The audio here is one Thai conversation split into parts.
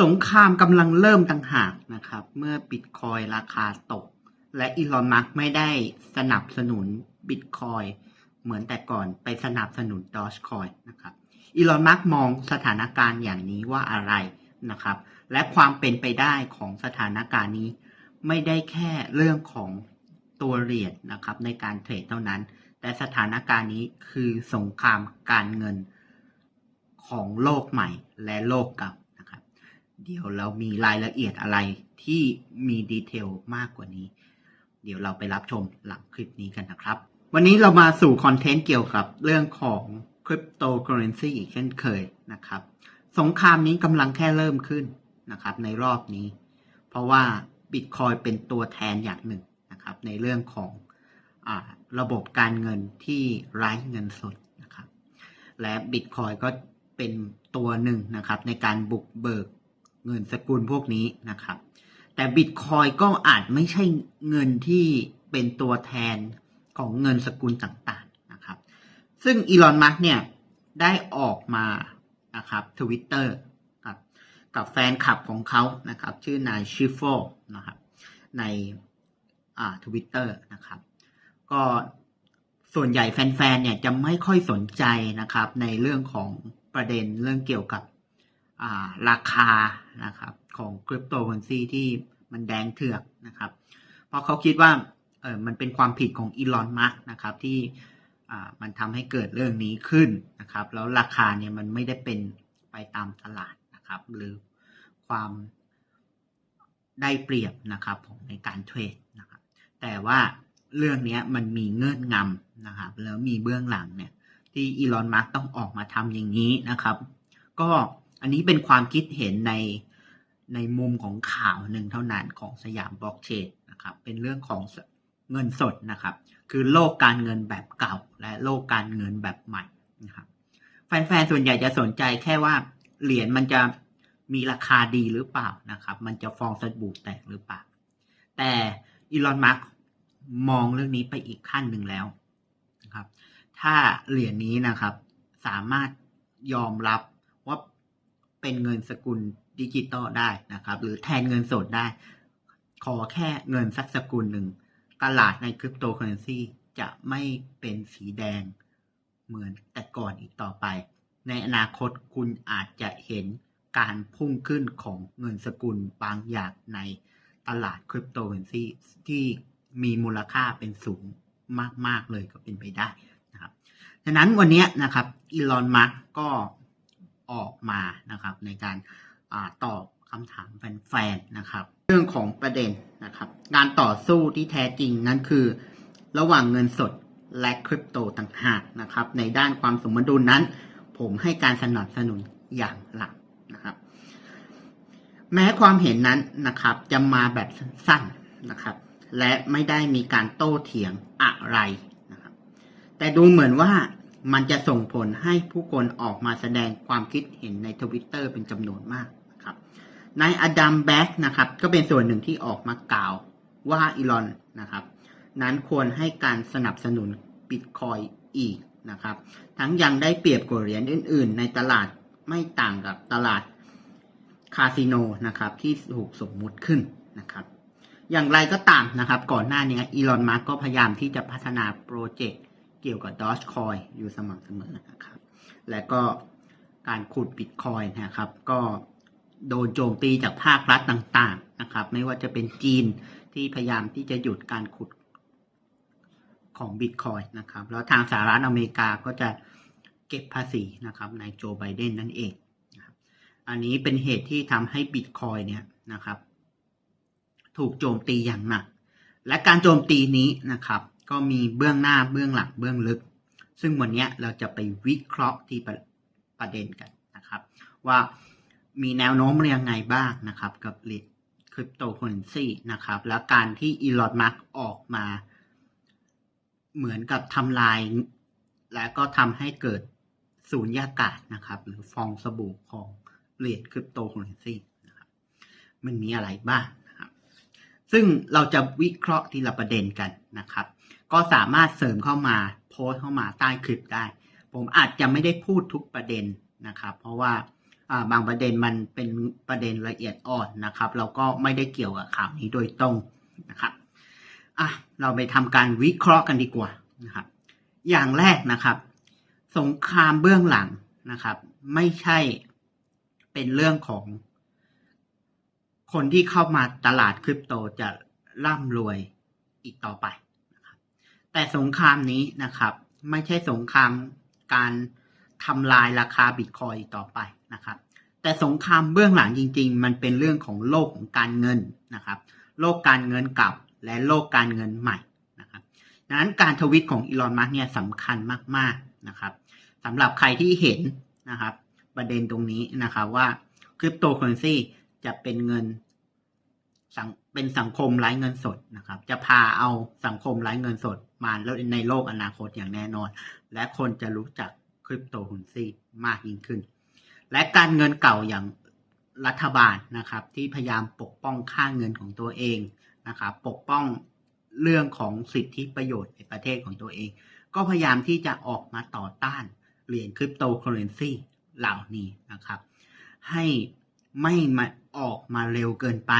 สงครามกำลังเริ่มต่างหากนะครับ เมื่อบิตคอยราคาตก และอีลอนมัสก์ไม่ได้สนับสนุนบิตคอยเหมือนแต่ก่อนไปสนับสนุนดอ g คอยนะครับอีลอนมัสก์มองสถานการณ์อย่างนี้ว่าอะไรนะครับ และความเป็นไปได้ของสถานการณ์นี้ ไม่ได้แค่เรื่องของตัวเหรียญนะครับ ในการเทรดเท่านั้น แต่สถานการณ์นี้คือสงครามการเงินของโลกใหม่และโลกเก่า เดี๋ยวเรามีรายละเอียดอะไรที่มีดีเทลมากกว่านี้ เดี๋ยวเราไปรับชมหลังคลิปนี้กันนะครับ วันนี้เรามาสู่คอนเทนต์เกี่ยวกับเรื่องของคริปโตเคอเรนซีอีกเช่นเคยนะครับ สงครามนี้กำลังแค่เริ่มขึ้นนะครับ ในรอบนี้ เพราะว่าบิตคอยเป็นตัวแทนอย่างหนึ่งนะครับ ในเรื่องของอาระบบการเงินที่ไร้เงินสดนะครับ และบิตคอยก็เป็นตัวหนึ่งนะครับ ในการบุกเบิก เงินสกุลพวกนี้นะครับ แต่บิตคอยก็อาจไม่ใช่เงินที่เป็นตัวแทนของเงินสกุลต่างๆนะครับ ซึ่งอีลอนมัสก์เนี่ยได้ออกมานะครับทวิตเตอร์กับกับแฟนคลับของเขานะครับ ชื่อนายชิฟโฟนะครับ ในอ่าทวิตเตอร์นะครับ ก็ส่วนใหญ่แฟนๆเนี่ยจะไม่ค่อยสนใจนะครับ ในเรื่องของประเด็นเรื่องเกี่ยวกับ ราคานะครับของคริปโตเคอเรนซีที่มันแดงเถือกนะครับ เพราะเขาคิดว่าเออมันเป็นความผิดของอีลอนมัสนะครับที่อ่ามันทำให้เกิดเรื่องนี้ขึ้นนะครับ แล้วราคาเนี่ยมันไม่ได้เป็นไปตามตลาดนะครับ หรือความได้เปรียบนะครับของในการเทรดนะครับ แต่ว่าเรื่องนี้มันมีเงื่อนงำนะครับ แล้วมีเบื้องหลังเนี่ยที่อีลอนมัสก์ต้องออกมาทำอย่างนี้นะครับ ก็ อันนี้เป็นความคิดเห็นในในมุมของข่าวหนึ่งเท่านั้นของสยามบล็อกเชนนะครับ เป็นเรื่องของเงินสดนะครับ คือโลกการเงินแบบเก่า และโลกการเงินแบบใหม่นะครับ แฟนๆ ส่วนใหญ่จะสนใจแค่ว่าเหรียญมันจะมีราคาดีหรือเปล่านะครับ มันจะฟองสบู่แตกหรือเปล่า แต่อีลอนมัสก์มองเรื่องนี้ไปอีกขั้นหนึ่งแล้วนะครับ ถ้าเหรียญนี้นะครับ สามารถยอมรับว่า เป็นเงินสกุลดิจิตอลได้นะครับ หรือแทนเงินสดได้ ขอแค่เงินสักสกุลหนึ่ง ตลาดในคริปโตเคอเรนซีจะไม่เป็นสีแดงเหมือนแต่ก่อนอีกต่อไป ในอนาคตคุณอาจจะเห็นการพุ่งขึ้นของเงินสกุลบางอย่างในตลาดคริปโตเคอเรนซีที่มีมูลค่าเป็นสูงมาก ๆ เลยก็เป็นไปได้นะครับฉะนั้นวันนี้นะครับอีลอนมัสก็ ออกมานะครับ ในการอตอบคำถามแฟนๆนะครับ เรื่องของประเด็นนะครับการต่อสู้ที่แท้จริงนั้นคือ ระหว่างเงินสดและคริปโตต่างหากนะครับ ในด้านความสมดุลนั้น ผมให้การสนับสนุนอย่างหลักนะครับ แม้ความเห็นนั้นนะครับ จะมาแบบสั้นๆนะครับ และไม่ได้มีการโต้เถียงอะไรนะครับ แต่ดูเหมือนว่า มันจะส่งผลให้ผู้คนออกมาแสดงความคิดเห็นในทวิตเตอร์เป็นจำนวนมากนะครับนายอดัมแบ็กนะครับก็เป็นส่วนหนึ่งที่ออกมากล่าวว่าอีลอนนะครับนั้นควรให้การสนับสนุนบิตคอยอีกนะครับ ทั้งยังได้เปรียบกว่าเหรียญอื่น ๆ ในตลาดไม่ต่างกับตลาดคาสิโนนะครับที่ถูกสมมุติขึ้นนะครับ อย่างไรก็ตามนะครับ ก่อนหน้านี้อีลอนมาร์กก็พยายามที่จะพัฒนาโปรเจกต์ เกี่ยวกับ Dogecoin อยู่สม่ำเสมอนะครับ และก็การขุดบิตคอยนะครับ ก็โดนโจมตีจากภาครัฐต่างๆนะครับ ไม่ว่าจะเป็นจีนที่พยายามที่จะหยุดการขุดของบิตคอยนะครับ แล้วทางสหรัฐอเมริกาก็จะเก็บภาษีนะครับในโจไบเดนนั่นเองอันนี้เป็นเหตุที่ทำให้บิตคอยเนี่ยนะครับ ถูกโจมตีอย่างหนัก และการโจมตีนี้นะครับ ก็มีเบื้องหน้าเบื้องหลังเบื้องลึก ซึ่งวันนี้เราจะไปวิเคราะห์ที่ประประเด็นกันนะครับ ว่ามีแนวโน้มเรียงไงบ้างนะครับ กับเหรียญคริปโตเคอเรนซีนะครับ แล้วการที่อีลอนมัสก์ออกมา เหมือนกับทำลาย และก็ทำให้เกิดสูญญากาศนะครับ หรือฟองสบู่ของเหรียญคริปโตเคอเรนซีมันมีอะไรบ้าง ซึ่งเราจะวิเคราะห์ทีละประเด็นกันนะครับ ก็สามารถเสริมเข้ามาโพสเข้ามาใต้คลิปได้ ผมอาจจะไม่ได้พูดทุกประเด็นนะครับ เพราะว่าอ่าบางประเด็นมันเป็นประเด็นละเอียดอ่อนนะครับเราก็ไม่ได้เกี่ยวกับข่าวนี้โดยตรงนะครับอะเราไปทำการวิเคราะห์กันดีกว่านะครับ อย่างแรกนะครับ สงครามเบื้องหลังนะครับ ไม่ใช่เป็นเรื่องของ คนที่เข้ามาตลาดคริปโตจะร่ำรวยอีกต่อไป แต่สงครามนี้นะครับ ไม่ใช่สงครามการทำลายราคาบิตคอยอีกต่อไปนะครับ แต่สงครามเบื้องหลังจริง ๆ มันเป็นเรื่องของโลกของการเงินนะครับ โลกการเงินเก่าและโลกการเงินใหม่นะครับดังนั้นการทวิตของอีลอนมัสเนี่ยสำคัญมากๆนะครับสำหรับใครที่เห็นนะครับ ประเด็นตรงนี้นะครับว่าคริปโตเคอเรนซี จะเป็นเงินสังเป็นสังคมไร้เงินสดนะครับ จะพาเอาสังคมไร้เงินสดมาแล้วในโลกอนาคตอย่างแน่นอน และคนจะรู้จักคริปโตเคอเรนซีมากยิ่งขึ้น และการเงินเก่าอย่างรัฐบาลนะครับ ที่พยายามปกป้องค่าเงินของตัวเองนะครับ ปกป้องเรื่องของสิทธิประโยชน์ในประเทศของตัวเอง ก็พยายามที่จะออกมาต่อต้านเหรียญคริปโตเคอเรนซีเหล่านี้นะครับ ให้ ไม่มาออกมาเร็วเกินไป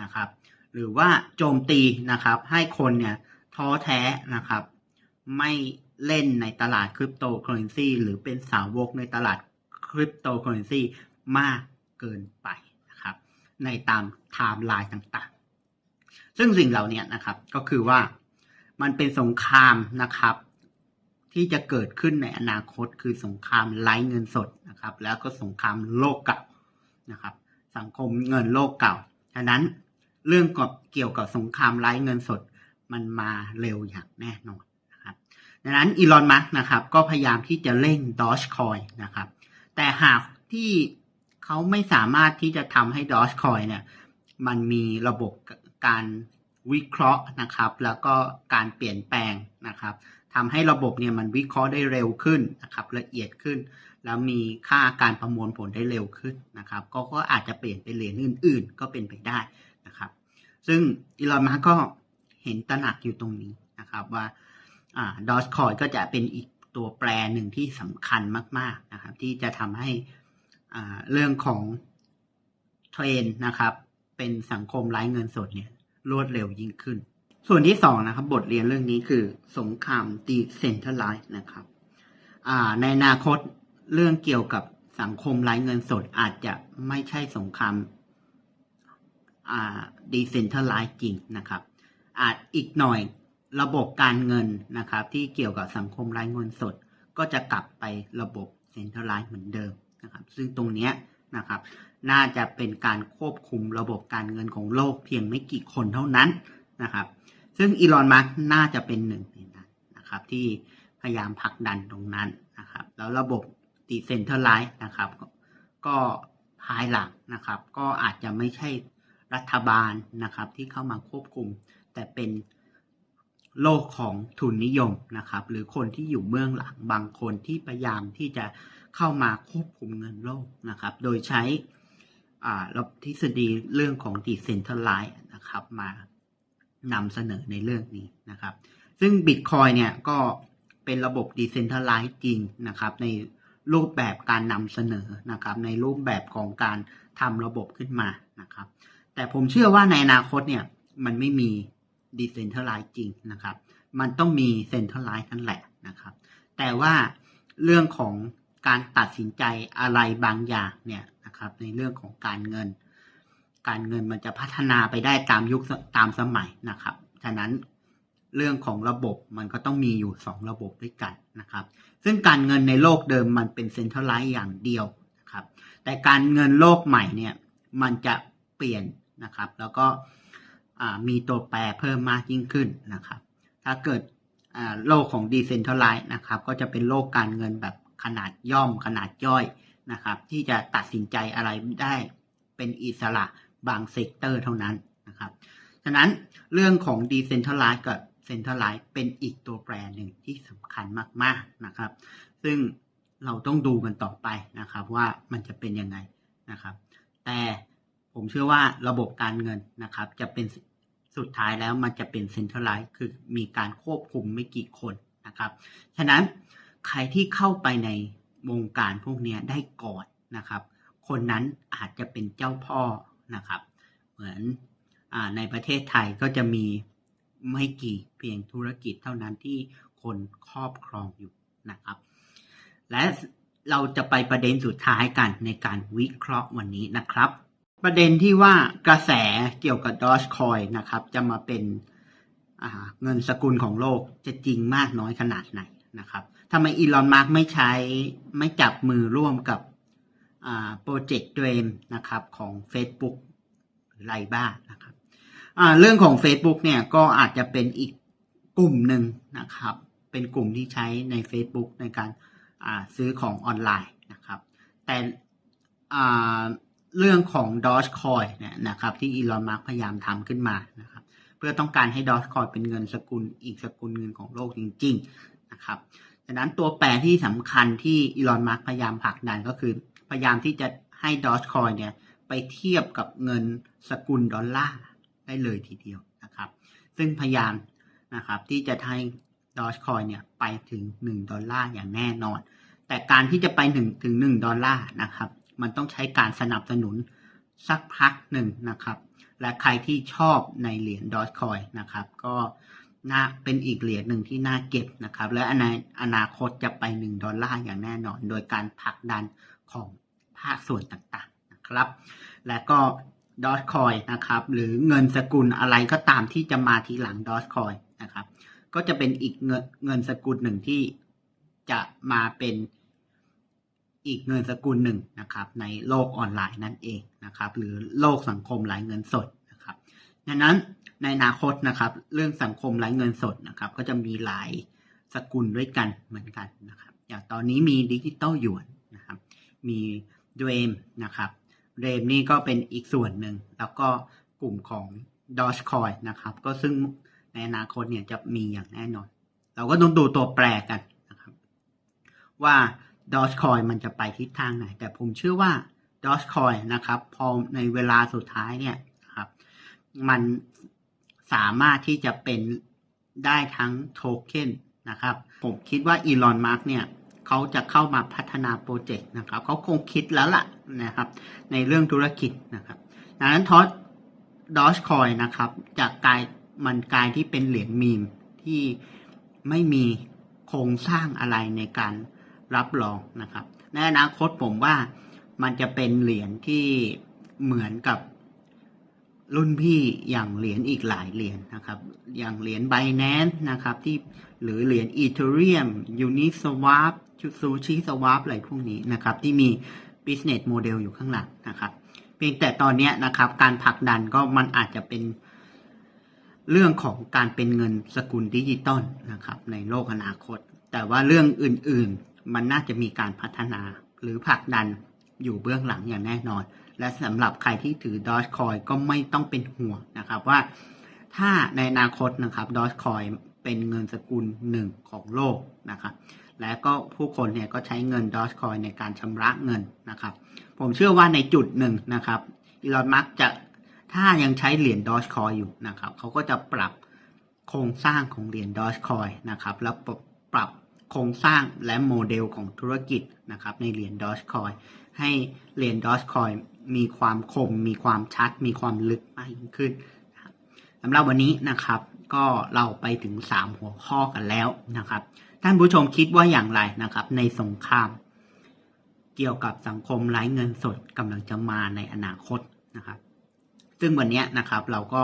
นะครับ หรือว่าโจมตีนะครับ ให้คนเนี่ยท้อแท้นะครับ ไม่เล่นในตลาดคริปโตเคอเรนซีหรือเป็นสาวกในตลาดคริปโตเคอเรนซีมากเกินไปนะครับ ในตามไทม์ไลน์ต่างๆ ซึ่งสิ่งเหล่านี้นะครับก็คือว่ามันเป็นสงครามนะครับ ที่จะเกิดขึ้นในอนาคตคือสงครามไร้เงินสดนะครับ แล้วก็สงครามโลกก่า นะครับ สังคมเงินโลกเก่าฉะนั้นเรื่องกับเกี่ยวกับสงครามไร้เงินสดมันมาเร็วอย่างแน่นอนนะครับดังนั้นอีลอนมัสนะครับก็พยายามที่จะเร่งดอ g คอยนะครับ แต่หากที่เขาไม่สามารถที่จะทำให้ดอ g คอยเนี่ยมันมีระบบการวิเคราะห์นะครับ แล้วก็การเปลี่ยนแปลงนะครับ ทำให้ระบบเนี่ยมันวิเคราะห์ได้เร็วขึ้นนะครับละเอียดขึ้น แล้วมีค่าการประมวลผลได้เร็วขึ้นนะครับก็ก็อาจจะเปลี่ยนเป็นเหรียญอื่น ๆ ก็เป็นไปได้นะครับ ซึ่งอีลอนมัสก็เห็นตระหนักอยู่ตรงนี้นะครับว่าดอ g คอยก็จะเป็นอีกตัวแปรหนึ่งที่สำคัญมาก ๆนะครับ ที่จะทำให้เรื่องของเทรนนะครับ เป็นสังคมไร้เงินสดเนี่ยรวดเร็วยิ่งขึ้น ส่วนที่สองนะครับ บทเรียนเรื่องนี้คือสงครามดีเซนทรัลไลซ์นะครับในอนาคตเรื่องเกี่ยวกับสังคมไร้เงินสดอาจจะไม่ใช่สงครามดีเซนทรัลไลซ์จริงนะครับ อาจอีกหน่อยระบบการเงินนะครับ ที่เกี่ยวกับสังคมไร้เงินสด ก็จะกลับไประบบเซ็นทรัลไลซ์เหมือนเดิมนะครับ ซึ่งตรงนี้นะครับ น่าจะเป็นการควบคุมระบบการเงินของโลกเพียงไม่กี่คนเท่านั้นนะครับ ซึ่งอีลอนมัสก์น่าจะเป็นหนึ่งในนั้นนะครับ ที่พยายามผลักดันตรงนั้นนะครับ แล้วระบบดิเซนเทอร์ไลซ์นะครับ ก็ภายหลังนะครับ ก็อาจจะไม่ใช่รัฐบาลนะครับ ที่เข้ามาควบคุม แต่เป็นโลกของทุนนิยมนะครับ หรือคนที่อยู่เบื้องหลังบางคนที่พยายามที่จะเข้ามาควบคุมเงินโลกนะครับ โดยใช้อ่าทฤษฎีเรื่องของ decentralized นะครับมา นำเสนอในเรื่องนี้นะครับ ซึ่ง Bitcoin เนี่ยก็เป็นระบบ decentralized จริงนะครับ ในรูปแบบการนำเสนอนะครับ ในรูปแบบของการทำระบบขึ้นมานะครับ แต่ผมเชื่อว่าในอนาคตเนี่ยมันไม่มี decentralized จริงนะครับ มันต้องมี centralized นั่นแหละนะครับ แต่ว่าเรื่องของการตัดสินใจอะไรบางอย่างเนี่ยนะครับ ในเรื่องของการเงิน การเงินมันจะพัฒนาไปได้ตามยุคตามสมัยนะครับ ฉะนั้นเรื่องของระบบมันก็ต้องมีอยู่สองระบบด้วยกันนะครับ ซึ่งการเงินในโลกเดิมมันเป็นเซ็นทรัลไลซ์อย่างเดียวนะครับ แต่การเงินโลกใหม่เนี่ยมันจะเปลี่ยนนะครับ แล้วก็มีตัวแปรเพิ่มมากยิ่งขึ้นนะครับ ถ้าเกิดโลกของ decentralized นะครับ ก็จะเป็นโลกการเงินแบบขนาดย่อมขนาดย่อยนะครับ ที่จะตัดสินใจอะไรได้เป็นอิสระ บางเซกเตอร์เท่านั้นนะครับ ฉะนั้นเรื่องของ decentralized กับ centralized เป็นอีกตัวแปรหนึ่งที่สำคัญมากๆนะครับ ซึ่งเราต้องดูกันต่อไปนะครับว่ามันจะเป็นยังไงนะครับ แต่ผมเชื่อว่าระบบการเงินนะครับ จะเป็นสุดท้ายแล้วมันจะเป็น centralized คือมีการควบคุมไม่กี่คนนะครับ ฉะนั้นใครที่เข้าไปในวงการพวกนี้ได้ก่อนนะครับคคนนั้นอาจจะเป็นเจ้าพ่อ นะครับ เหมือนอในประเทศไทยก็จะมีไม่กี่เพียงธุรกิจเท่านั้นที่คนครอบครองอยู่นะครับ และเราจะไปประเด็นสุดท้ายกันในการวิเคราะห์วันนี้นะครับ ประเด็นที่ว่ากระแสเกี่ยวกับ Dogecoin นะครับ จะมาเป็นเงินสกุลของโลกจะจริงมากน้อยขนาดไหนนะครับทำไมอีลอนมาร์กไม่ใช้ไม่จับมือร่วมกับ โปรเจกต์เดรมนะครับของ Facebook หรือไรบ้างนะครับเรื่องของ Facebook เนี่ยก็อาจจะเป็นอีกกลุ่มหนึ่งนะครับ เป็นกลุ่มที่ใช้ใน Facebook ในการาซื้อของออนไลน์นะครับ แต่เรื่องของ Dogecoin เนี่ยนะครับที่อีลอนมาร์กพยายามทำขึ้นมานะครับเพื่อต้องการให้ Dogecoin เป็นเงินสกุลอีกสกุลเงินของโลกจริง ๆ นะครับดังนั้นตัวแปรที่สำคัญที่อีลอนมาร์กพยายามผลักดันก็คือ พยายามที่จะให้ Dogecoin เนี่ยไปเทียบกับเงินสกุลดอลลาร์ได้เลยทีเดียวนะครับ ซึ่งพยายามนะครับที่จะให้ Dogecoin เนี่ยไปถึง 1 ดอลลาร์อย่างแน่นอน แต่การที่จะไปถึงถึง 1 ดอลลาร์นะครับ มันต้องใช้การสนับสนุนสักพักหนึ่งนะครับ และใครที่ชอบในเหรียญ Dogecoin นะครับ ก็น่าเป็นอีกเหรียญหนึ่งที่น่าเก็บนะครับ และในอนาคตจะไป 1 ดอลลาร์อย่างแน่นอน โดยการผลักดัน ของภาคส่วนต่างๆนะครับ และก็ Dogecoin นะครับ หรือเงินสกุลอะไรก็ตามที่จะมาทีหลัง Dogecoin นะครับ ก็จะเป็นอีกเงินเงินสกุลหนึ่งที่จะมาเป็นอีกเงินสกุลหนึ่งนะครับ ในโลกออนไลน์นั่นเองนะครับ หรือโลกสังคมไร้เงินสดนะครับดังนั้นในอนาคตนะครับ เรื่องสังคมไร้เงินสดนะครับ ก็จะมีหลายสกุลด้วยกันเหมือนกันนะครับ อย่างตอนนี้มีดิจิตอลหยวน มีเดรมนะครับเดรมนี่ก็เป็นอีกส่วนหนึ่ง แล้วก็กลุ่มของ Dogecoin นะครับ ก็ซึ่งในอนาคตเนี่ยจะมีอย่างแน่นอน เราก็ต้องดูตัวแปรกันนะครับ ว่า Dogecoin มันจะไปทิศทางไหน แต่ผมเชื่อว่า Dogecoin นะครับ พอในเวลาสุดท้ายเนี่ยครับ มันสามารถที่จะเป็นได้ทั้งโทเค็นนะครับ ผมคิดว่าอีลอนมาร์กเนี่ย เขาจะเข้ามาพัฒนาโปรเจกต์นะครับเขาคงคิดแล้วล่ะนะครับ ในเรื่องธุรกิจนะครับดังนั้นทอสดอชคอยนะครับจากกลายมันกลายที่เป็นเหรียญมีมที่ไม่มีโครงสร้างอะไรในการรับรองนะครับในอนาคตผมว่ามันจะเป็นเหรียญที่เหมือนกับรุ่นพี่อย่างเหรียญอีกหลายเหรียญนะครับ อย่างเหรียญ Binance นะครับที่หรือเหรียญ Ethereum Uniswap Sushi Swap อะไรพวกนี้นะครับ ที่มี business model อยู่ข้างหลังนะครับเพียงแต่ตอนนี้นะครับ การผลักดันก็มันอาจจะเป็นเรื่องของการเป็นเงินสกุลดิจิตอลนะครับ ในโลกอนาคต แต่ว่าเรื่องอื่นๆ มันน่าจะมีการพัฒนาหรือผลักดันอยู่เบื้องหลังอย่างแน่นอน และสำหรับใครที่ถือ Dogecoin ก็ไม่ต้องเป็นห่วงนะครับว่าถ้าในอนาคตนะครับ Dogecoin เป็นเงินสกุลหนึ่งของโลกนะครับ และก็ผู้คนเนี่ยก็ใช้เงิน Dogecoin ในการชำระเงินนะครับ ผมเชื่อว่าในจุดหนึ่งนะครับอีลอนมัสจะถ้ายังใช้เหรียญ Dogecoin อยู่นะครับเขาก็จะปรับโครงสร้างของเหรียญ Dogecoin นะครับแล้วปรับโครงสร้างและโมเดลของธุรกิจนะครับในเหรียญ Dogecoin ให้เหรียญ Dogecoin มีความคม มีความชัด มีความลึกมากยิ่งขึ้นสำหรับวันนี้นะครับ ก็เราไปถึง 3 หัวข้อกันแล้วนะครับ ท่านผู้ชมคิดว่าอย่างไรนะครับ ในสงคราม เกี่ยวกับสังคมไร้เงินสดกำลังจะมาในอนาคตนะครับ ซึ่งวันนี้นะครับเราก็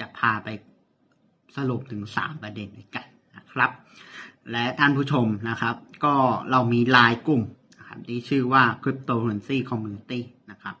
จะพาไปสรุปถึง 3 ประเด็นด้วยกันนะครับ และท่านผู้ชมนะครับ ก็เรามีไลน์กลุ่มนะครับที่ชื่อว่า Cryptocurrency Community นะครับ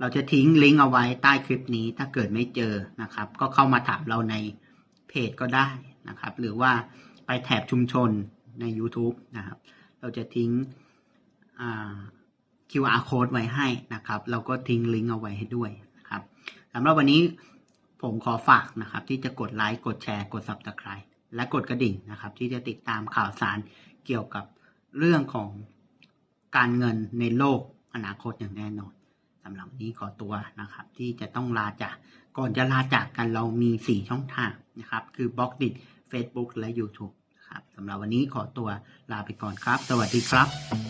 เราจะทิ้งลิงก์เอาไว้ใต้คลิปนี้ถ้าเกิดไม่เจอนะครับ ก็เข้ามาถามเราในเพจก็ได้นะครับ หรือว่าไปแถบชุมชนใน YouTube นะครับ เราจะทิ้ง QR code ไว้ให้นะครับ เราก็ทิ้งลิงก์เอาไว้ให้ด้วยนะครับสำหรับวันนี้ผมขอฝากนะครับที่จะกดไลค์กดแชร์กด Subscribe และกดกระดิ่งนะครับ ที่จะติดตามข่าวสารเกี่ยวกับเรื่องของการเงินในโลกอนาคตอย่างแน่นอนำหรับนี้ขอตัวนะครับ ที่จะต้องลาจากก่อนจะลาจากกันเรามี 4 ช่องทางนะครับ คือบล็อกดิ Facebook และ YouTube นะครับสำหรับวันนี้ขอตัวลาไปก่อนครับ สวัสดีครับ